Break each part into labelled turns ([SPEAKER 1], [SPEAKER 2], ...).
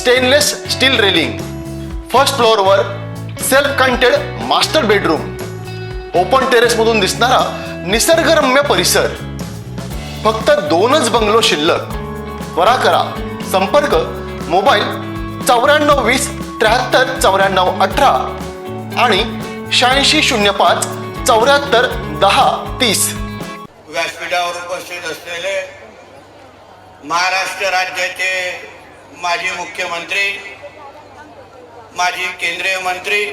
[SPEAKER 1] Stainless steel railing first फ्लोअरवर self contained master bedroom open टेरेसमधून दिसणारा निसर्गरम्य परिसर. फक्त दोनच बंगलो शिल्लक. त्वरा करा. संपर्क मोबाईल चौऱ्याण्णव वीस त्र्याहत्तर चौऱ्याण्णव अठरा आणि शहाऐंशी शून्य पाच चौऱ्याहत्तर दहा तीस.
[SPEAKER 2] व्यासपीठावर उपस्थित असलेले महाराष्ट्र राज्याचे माजी मुख्यमंत्री माजी केंद्रीय मंत्री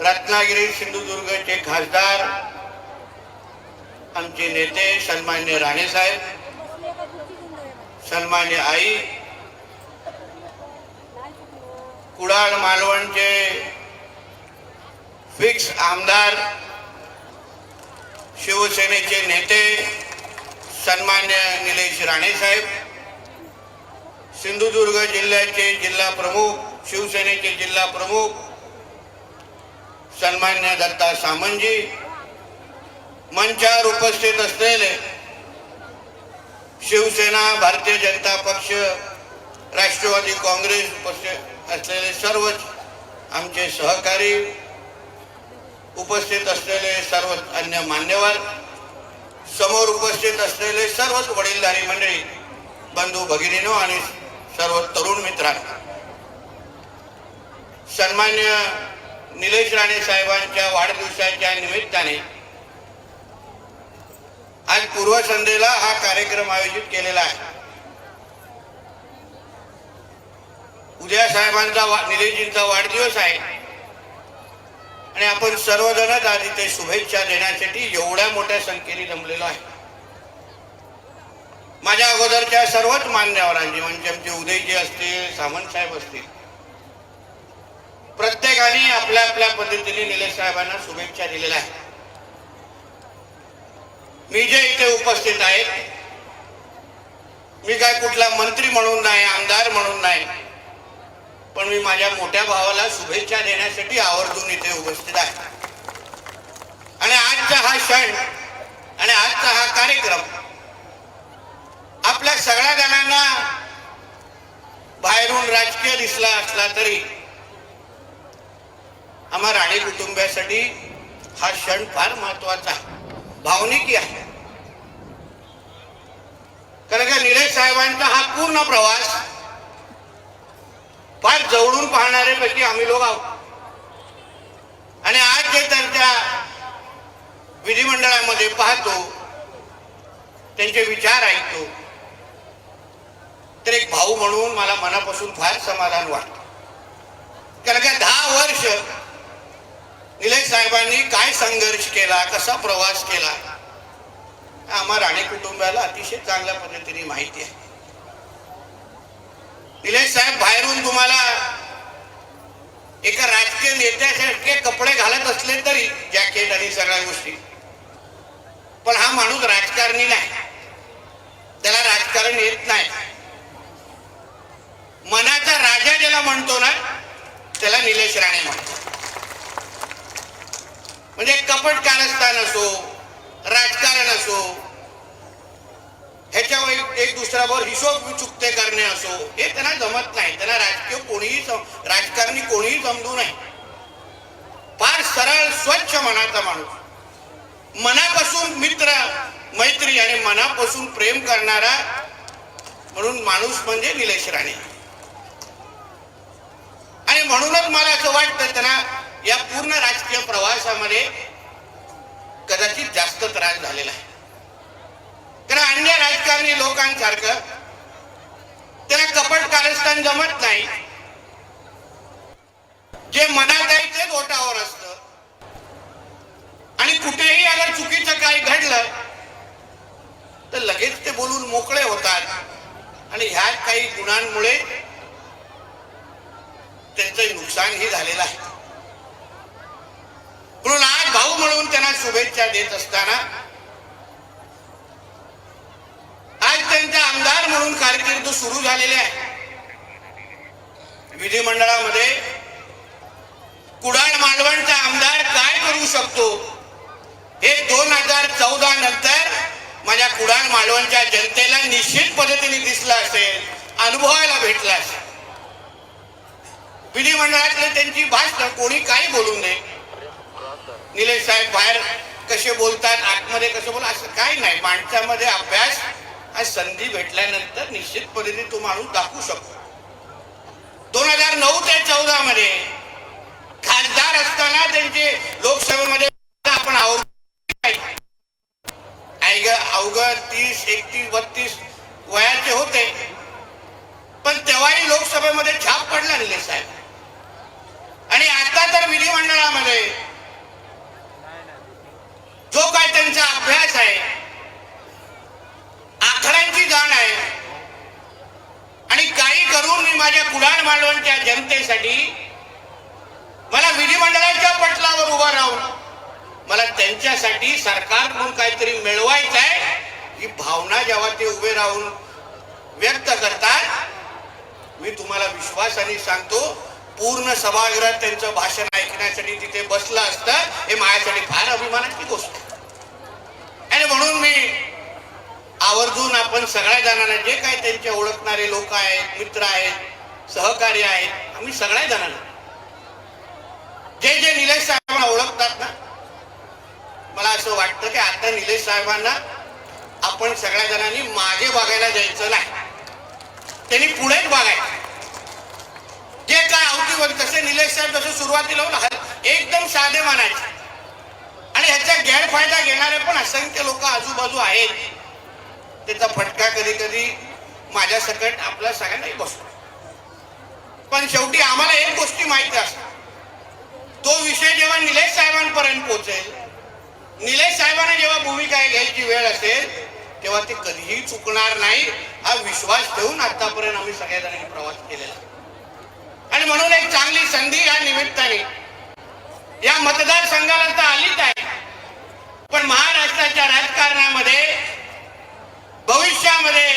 [SPEAKER 2] रत्नागिरी सिंधुदुर्गचे खासदार आमचे नेते सन्मान्य राणेसाहेब सन्मान्य आई कुडाळ मालवणचे फिक्स आमदार शिवसेनेचे नेते सन्मान्य निलेश राणेसाहेब सिंधुदुर्ग जिल्ह्याचे जिल्हा प्रमुख शिवसेनेचे जिल्हा प्रमुख सन्मान्य दत्ता सामंतजी मंचावर उपस्थित असलेले शिवसेना भारतीय जनता पक्ष राष्ट्रवादी काँग्रेस पक्ष असलेले सर्वच आमचे सहकारी उपस्थित असलेले सर्व अन्य मान्यवर समोर उपस्थित असलेले सर्वच वडीलधारी मंडळी बंधू भगिनीनो आणि सर्व तरुण मित्रांना सन्मान्य निलेश राणे साहेबांच्या वाढदिवसाच्या निमित्ताने आज पूर्वसंध्येला हा कार्यक्रम आयोजित केलेला आहे. उद्या साहेबांचा वा- निलेशजींचा वाढदिवस आहे. आणि आपण सर्वजणच आज इथे शुभेच्छा देण्यासाठी एवढ्या मोठ्या संख्येने जमलेलो आहे. माझ्या अगोदरच्या सर्वच मान्यवरांची म्हणजे आमचे उदयजी असतील सामंत साहेब असतील प्रत्येकाने आपल्या आपल्या पद्धतीने निलेश साहेबांना शुभेच्छा दिलेल्या आहेत. मी जे इथे उपस्थित आहेत मी काय कुठला मंत्री म्हणून नाही आमदार म्हणून नाही पण मी माझ्या मोठ्या भावाला शुभेच्छा देण्यासाठी आवर्जून इथे उपस्थित आहे. आणि आजचा हा क्षण आणि आजचा हा कार्यक्रम आपल्या सगळ्या जणांना बाहेरून राजकीय दिसला असला तरी आम्हा राणे कुटुंबियासाठी हा क्षण फार महत्त्वाचा आहे. भावनिकी आहे. कारण का निलेश साहेबांचा हा पूर्ण प्रवास फार जवळून पाहणारे पैकी आम्ही लोक आहोत. आणि आज जे त्यांच्या विधिमंडळामध्ये पाहतो त्यांचे विचार ऐकतो तर एक भाऊ म्हणून मला मनापासून फार समाधान वाटतं. कारण का दहा वर्ष निलेश साहेबांनी काय संघर्ष केला कसा प्रवास केला आम्हा राणे कुटुंबाला अतिशय चांगल्या पद्धतीने माहिती आहे. निलेश साहेब बाहेरून तुम्हाला एका राजकीय नेत्यासारखे कपडे घालत असले तरी जॅकेट आणि सगळ्या गोष्टी. पण हा माणूस राजकारणी नाही. त्याला राजकारण येत नाही. मनाचा राजा ज्याला म्हणतो ना त्याला निलेश राणे म्हणतो म्हणजे कपट कारस्थान असो राजकारण असो ह्याच्यावर एक- एक दुसऱ्यावर हिशोब चुकते करणे असो हे त्यांना जमत नाही. त्यांना राजकीय कोणीही राजकारणी कोणीही समजू नाही फार सरळ स्वच्छ मनाचा माणूस. मनापासून मित्र मैत्री आणि मनापासून प्रेम करणारा म्हणून माणूस म्हणजे निलेश राणे. आणि म्हणूनच मला असं वाटतं त्यांना या पूर्ण राजकीय प्रवासामध्ये कदाचित जास्त त्रास झालेला आहे. त्यांना अन्य राजकारणी लोकांसारखं त्यांना कपट कारस्थान जमत नाही. जे मनात आहे तेच ओटावर असतं आणि कुठेही अगर चुकीचं काही घडलं तर लगेच ते बोलून मोकळे होतात. आणि ह्या काही गुणांमुळे त्यांचं नुकसानही झालेलं आहे. म्हणून आज भाऊ म्हणून त्यांना शुभेच्छा देत असताना आज त्यांचा आमदार म्हणून कारकीर्द सुरू झालेले आहे. विधिमंडळामध्ये कुडाळ मालवणचा आमदार काय करू शकतो हे दोन हजार चौदा नंतर माझ्या कुडाळ मालवणच्या जनतेला निश्चित पद्धतीने दिसलं असेल अनुभवायला भेटलं असेल. विधिमंडळातले त्यांची भाषण कोणी काही बोलू नये. निलेश साहेब बाहेर कसे बोलतात आतमध्ये कसं बोल असं काही नाही. माणसामध्ये अभ्यास आणि संधी भेटल्यानंतर निश्चित पद्धतीने तो माणूस दाखवू शकतो. दोन हजार नऊ ते चौदा मध्ये खासदार असताना त्यांचे लोकसभेमध्ये आपण अवघड तीस एकतीस बत्तीस वयाचे होते. पण तेव्हाही लोकसभेमध्ये छाप पडला निलेश साहेब. आणि आता तर विधिमंडळामध्ये जो काय त्यांचा अभ्यास आहे आखरांची जाण आहे आणि काही करून मी माझ्या कुडाळ मालवणच्या जनतेसाठी मला विधिमंडळाच्या पटलावर उभा राहून मला त्यांच्यासाठी सरकारकडून काहीतरी मिळवायचं आहे ही भावना जेव्हा ते उभे राहून व्यक्त करतात मी तुम्हाला विश्वासाने सांगतो पूर्ण सभागृहात त्यांचं भाषण ऐकण्यासाठी तिथे बसलं असतं हे माझ्यासाठी फार अभिमानाची गोष्ट आहे. आणि म्हणून मी आवर्जून आपण सगळ्या जणांना जे काही त्यांचे ओळखणारे लोक आहेत मित्र आहेत सहकारी आहेत आम्ही सगळ्या जणांना जे जे निलेश साहेबांना ओळखतात ना मला असं वाटतं की आता निलेश साहेबांना आपण सगळ्या जणांनी मागे बघायला जायचं नाही त्यांनी पुढेच बघायचं जे काय अवतीवर तसे निलेश साहेब जसं सुरुवातीला एकदम साधे मानायचे. आणि ह्याचा गैरफायदा घेणारे पण असंख्य लोक आजूबाजू आहेत. त्याचा फटका कधी कधी माझ्या सकट आपल्या सगळ्यांनाही बसतो. पण शेवटी आम्हाला एक गोष्टी माहिती असतात तो विषय जेव्हा निलेश साहेबांपर्यंत पोहोचेल निलेश साहेबांना जेव्हा भूमिका घ्यायची वेळ असेल तेव्हा ते कधीही चुकणार नाही हा विश्वास ठेवून आतापर्यंत आम्ही सगळ्या जणांनी प्रवास केलेला आहे. आणि म्हणून एक चांगली संधी या निमित्ताने. या मतदारसंघाला तर आलीच आहे. पण महाराष्ट्राच्या राजकारणामध्ये भविष्यामध्ये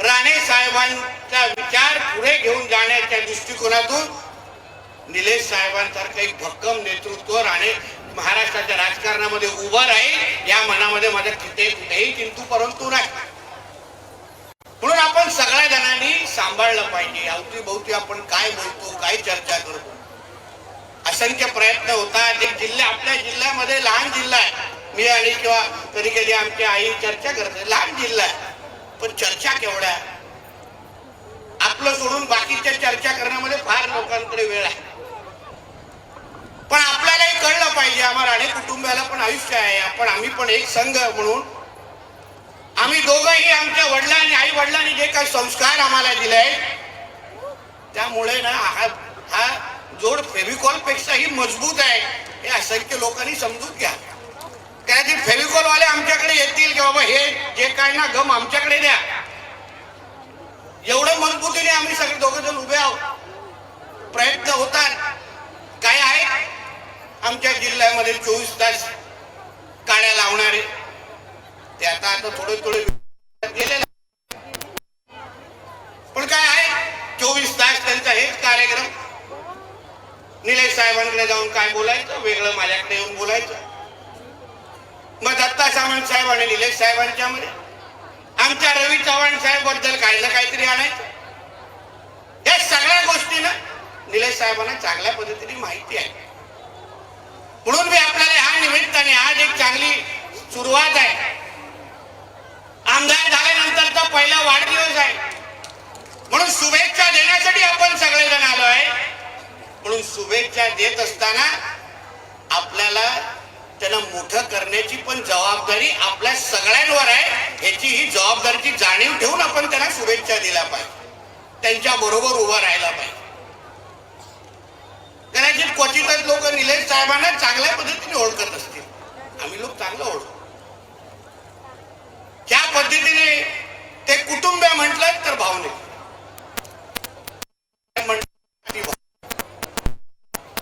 [SPEAKER 2] राणे साहेबांचा विचार पुढे घेऊन जाण्याच्या दृष्टिकोनातून निलेश साहेबांसारखं एक भक्कम नेतृत्व राणे महाराष्ट्राच्या राजकारणामध्ये उभं राहील या मनामध्ये माझ्या किती कुठेही चिंतू परंतु नाही. म्हणून आपण सगळ्या जणांनी सांभाळलं पाहिजे. अवतीभोवती आपण काय बोलतो काय चर्चा करतो? असंख्य प्रयत्न होतात. एक जिल्हा आपल्या जिल्ह्यामध्ये लहान जिल्हा आहे. मी आणि किंवा कधी कधी आमची आई चर्चा करते लहान जिल्हा आहे. पण चर्चा केवढ्या आपलं सोडून बाकीच्या चर्चा करण्यामध्ये फार लोकांकडे वेळ आहे. पण आपल्यालाही कळलं पाहिजे. आम्हाला अनेक कुटुंबाला पण आयुष्य आहे. आपण आम्ही पण एक संघ म्हणून आम्ही दोघंही आमच्या वडिलांनी आई वडिलांनी जे काही संस्कार आम्हाला दिले त्यामुळे ना हा हा जोड फेविकॉल पेक्षाही मजबूत आहे हे असंख्य लोकांनी समजून घ्या. कदाचित फेविकॉल वाले आमच्याकडे येतील की बाबा हे जे काय ना गम आमच्याकडे द्या. एवढं मजबूतीने आम्ही सगळे दोघ जण उभे आहोत. प्रयत्न होतात. काय आहे आमच्या जिल्ह्यामध्ये चोवीस तास काड्या लावणारे ते आता आता थोडे थोडे गेलेले पण काय आहे? चोवीस तास त्यांचा हेच कार्यक्रम. निलेश साहेबांकडे जाऊन काय बोलायचं? वेगळं माझ्याकडे येऊन बोलायचं. मग दत्ता सामंत साहेब आणि निलेश साहेबांच्या मध्ये आमच्या रवी चव्हाण साहेबबद्दल काही ना काहीतरी आणायचं. या सगळ्या गोष्टीनं निलेश साहेबांना चांगल्या पद्धतीने माहिती आहे. म्हणून मी आपल्याला ह्या निमित्ताने आज एक चांगली सुरुवात आहे. आमदार झाल्यानंतरचा पहिला वाढदिवस आहे. म्हणून शुभेच्छा देण्यासाठी आपण सगळेजण आलो आहे म्हणून शुभेच्छा देत असताना आपल्याला त्यांना मोठं करण्याची पण जबाबदारी आपल्या सगळ्यांवर आहे. ह्याची ही जबाबदारीची जाणीव ठेवून आपण त्यांना शुभेच्छा दिल्या पाहिजे. त्यांच्या बरोबर उभं राहायला पाहिजे. कदाचित क्वचितच लोक निलेश साहेबांना चांगल्या पद्धतीने ओळखत असतील. आम्ही लोक चांगलं ओळखतो. त्या पद्धतीने ते कुटुंब म्हटलंय तर भावने.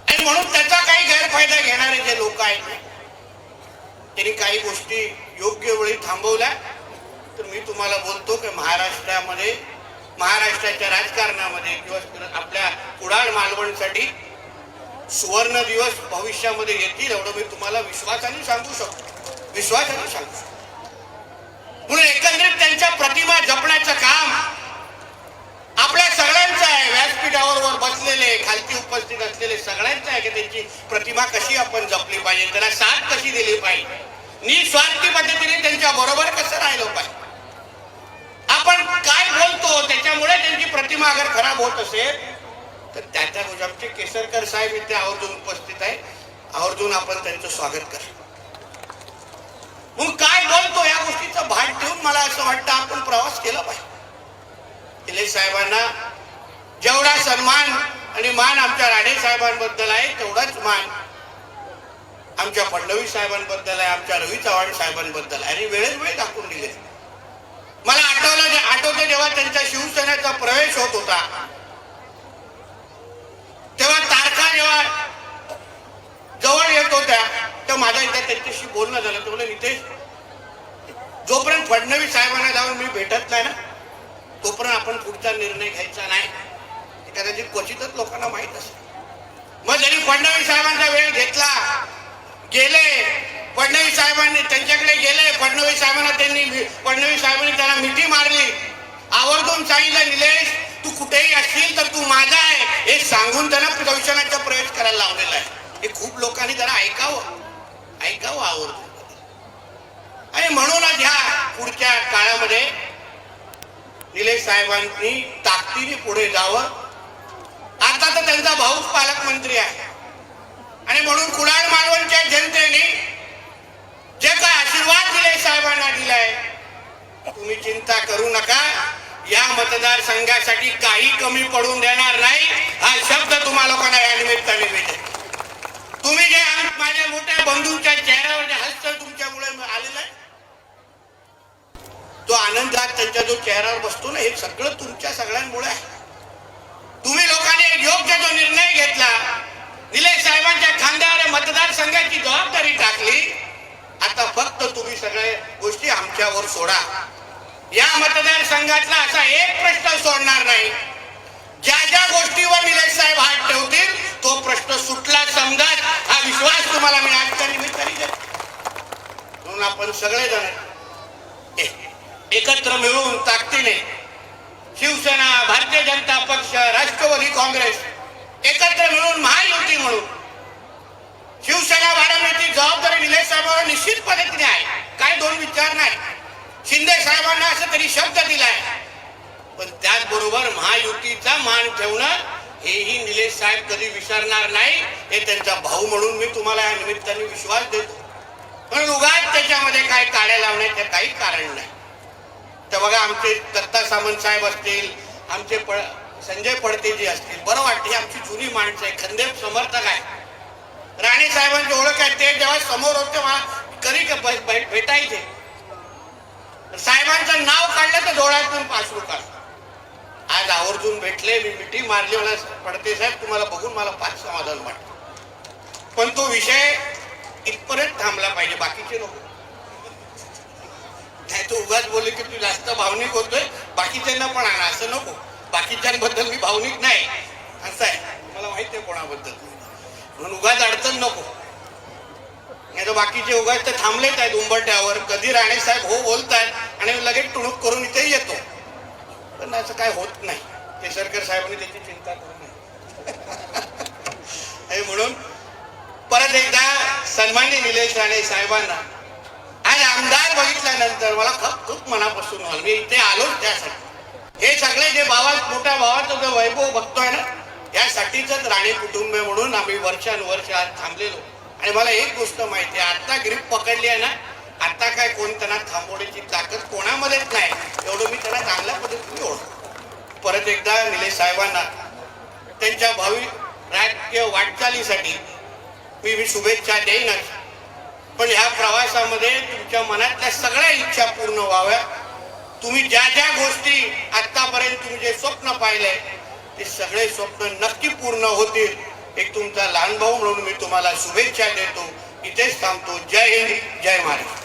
[SPEAKER 2] आणि म्हणून त्याचा काही गैरफायदा घेणारे जे लोक आहेत त्यांनी काही गोष्टी योग्य वेळी थांबवल्या. तर मी तुम्हाला बोलतो की महाराष्ट्रामध्ये महाराष्ट्राच्या राजकारणामध्ये किंवा आपल्या कुडाळ मालवणसाठी सुवर्ण दिवस भविष्यामध्ये येतील एवढं मी तुम्हाला विश्वासाने सांगू शकतो. विश्वासाने सांगू शकतो. करण्याचं काम आपल्या सगळ्यांचं आहे. व्यासपीठावर बसलेले खालती उपस्थित असलेले सगळ्यांचं आहे की त्यांची प्रतिमा कशी आपण जपली पाहिजे त्यांना साथ कशी दिली पाहिजे? निस्वार्थी पद्धतीने त्यांच्या बरोबर कसं राहिलं पाहिजे? आपण काय बोलतो त्याच्यामुळे त्यांची प्रतिमा अगर खराब होत असेल तर त्याच्या आमचे केसरकर साहेब इथे आवर्जून उपस्थित आहे. आवर्जून आपण त्यांचं स्वागत करतो मग काय बोलतो या गोष्टीचं मला असं वाटतं आपण प्रवास केला पाहिजे. निलेश साहेबांना जेवढा सन्मान आणि मान आमच्या राणे साहेबांबद्दल आहे तेवढाच मान आमच्या फडणवीस साहेबांबद्दल आहे आमच्या रवी चव्हाण साहेबांबद्दल आहे. आणि वेळेत वेळ दाखवून दिले. मला आठवलं आठवतं जेव्हा त्यांच्या शिवसेनेचा प्रवेश होत होता. तेव्हा तारखा जेव्हा जवळ येत होत्या तर माझ्या इथे त्यांच्याशी बोलणं झालं. ते नितेश जोपर्यंत फडणवीस साहेबांना जाऊन मी भेटत नाही ना तोपर्यंत आपण पुढचा निर्णय घ्यायचा नाही. हे कदाचित क्वचितच लोकांना माहीत असेल. मग जरी फडणवीस साहेबांचा वेळ घेतला गेले. फडणवीस साहेबांनी त्यांच्याकडे गेले. फडणवीस साहेबांना त्यांनी फडणवीस साहेबांनी त्यांना मिठी मारली. आवर्जून सांगितलं निलेश तू कुठेही असशील तर तू माझा आहे. हे सांगून त्यांना दर्शनाचा प्रवेश करायला लावलेला आहे. हे खूप लोकांनी जरा ऐकावं. ऐकावं आवर्जून. आणि म्हणूनच ह्या पुढच्या काळामध्ये निलेश साहेबांनी ताकदीने पुढे जावं. आता तर त्यांचा भाऊच पालकमंत्री आहे. आणि म्हणून कुडाळ मालवणच्या जनतेने जे काय आशीर्वाद निलेश साहेबांना दिलाय तुम्ही चिंता करू नका. या मतदारसंघासाठी काही कमी पडून देणार नाही. हा शब्द तुम्हा लोकांना या निमित्ताने मिळेल तुम्ही जे माझ्या मोठ्या बंधूंच्या चेहऱ्यावर हस्त तो आनंद आज त्यांच्या जो चेहऱ्यावर बसतो ना हे सगळं तुमच्या सगळ्यांमुळे आहे. तुम्ही लोकांनी एक योग्य जो निर्णय घेतला निलेश साहेबांच्या खांद्यावर मतदारसंघाची जबाबदारी टाकली आता फक्त तुम्ही सगळे गोष्टी आमच्यावर सोडा. या मतदारसंघातला असा एक प्रश्न सोडणार नाही. ज्या ज्या गोष्टीवर निलेश साहेब हात ठेवतील तो प्रश्न सुटला समजा हा विश्वास तुम्हाला मी तरी मी देतो. म्हणून आपण सगळेजण ए- एकत्र मिळून ताकदीने शिवसेना भारतीय जनता पक्ष राष्ट्रवादी काँग्रेस एकत्र मिळून महायुती म्हणून शिवसेना वाढवण्याची जबाबदारी निलेश साहेबांवर निश्चित पद्धतीने आहे. काय दोन विचार नाही. शिंदे साहेबांना असं तरी शब्द दिलाय. पण त्याचबरोबर महायुतीचा मान ठेवणं हेही निलेश साहेब कधी विसरणार नाही हे त्यांचा भाऊ म्हणून मी तुम्हाला या निमित्ताने विश्वास देतो. पण उगाच त्याच्यामध्ये काय काड्या लावण्याचं काही कारण नाही. तर बघा आमचे दत्ता सामंत साहेब असतील आमचे पळ संजय पडतेजी असतील बरं वाटते आमची जुनी माणसं आहे खंदेप समर्थक आहे राणे साहेबांची ओळख आहे ते जेव्हा समोर होते मला कधी भेटायचे साहेबांचं नाव काढलं तर डोळ्यातून पासरू काढलं आज आवर्जून भेटले मी मिठी मारली मला पडते साहेब तुम्हाला बघून मला फार समाधान वाटतं. पण तो विषय इथपर्यंत थांबला पाहिजे बाकीचे लोक नाही तो उगाच बोलले की तू जास्त भावनिक होतोय बाकीच्यांना पण आणा असं नको. बाकीच्यांबद्दल मी भावनिक नाही. असं आहे. मला माहिती आहे कोणाबद्दल. म्हणून उगाच अडचण नको. नाही तर बाकीचे उगाच तर थांबलेच आहेत उंबरट्यावर कधी राणे साहेब हो बोलतायत आणि लगेच टुणूक करून इथे येतो. पण असं काय होत नाही. केसरकर साहेबांनी त्याची चिंता करू नये. म्हणून परत एकदा सन्मान्य निलेश राणे साहेबांना आज आमदार बघितल्यानंतर मला खूप खूप मनापासून आलं मी इथे आलोच त्यासाठी. हे सगळे जे भावा मोठ्या भावाचं जो वैभव बघतोय ना यासाठीच राणे कुटुंब म्हणून आम्ही वर्षानुवर्ष आज थांबलेलो. आणि मला एक गोष्ट माहिती आहे आता ग्रीप पकडली आहे ना आता काय कोण त्यांना थांबवण्याची ताकद कोणामध्येच नाही. एवढं मी त्यांना चांगल्या पद्धतीने ओळखतो. परत एकदा निलेश साहेबांना त्यांच्या भावी राजकीय वाटचालीसाठी मी मी शुभेच्छा देईनच. पण ह्या प्रवासामध्ये तुमच्या मनातल्या सगळ्या इच्छा पूर्ण व्हाव्या. तुम्ही ज्या ज्या गोष्टी आतापर्यंत तुम्ही जे स्वप्न पाहिलंय ते सगळे स्वप्न नक्की पूर्ण होतील. एक तुमचा लहान भाऊ म्हणून मी तुम्हाला शुभेच्छा देतो. इथेच थांबतो. जय हिंद जय महाराष्ट्र.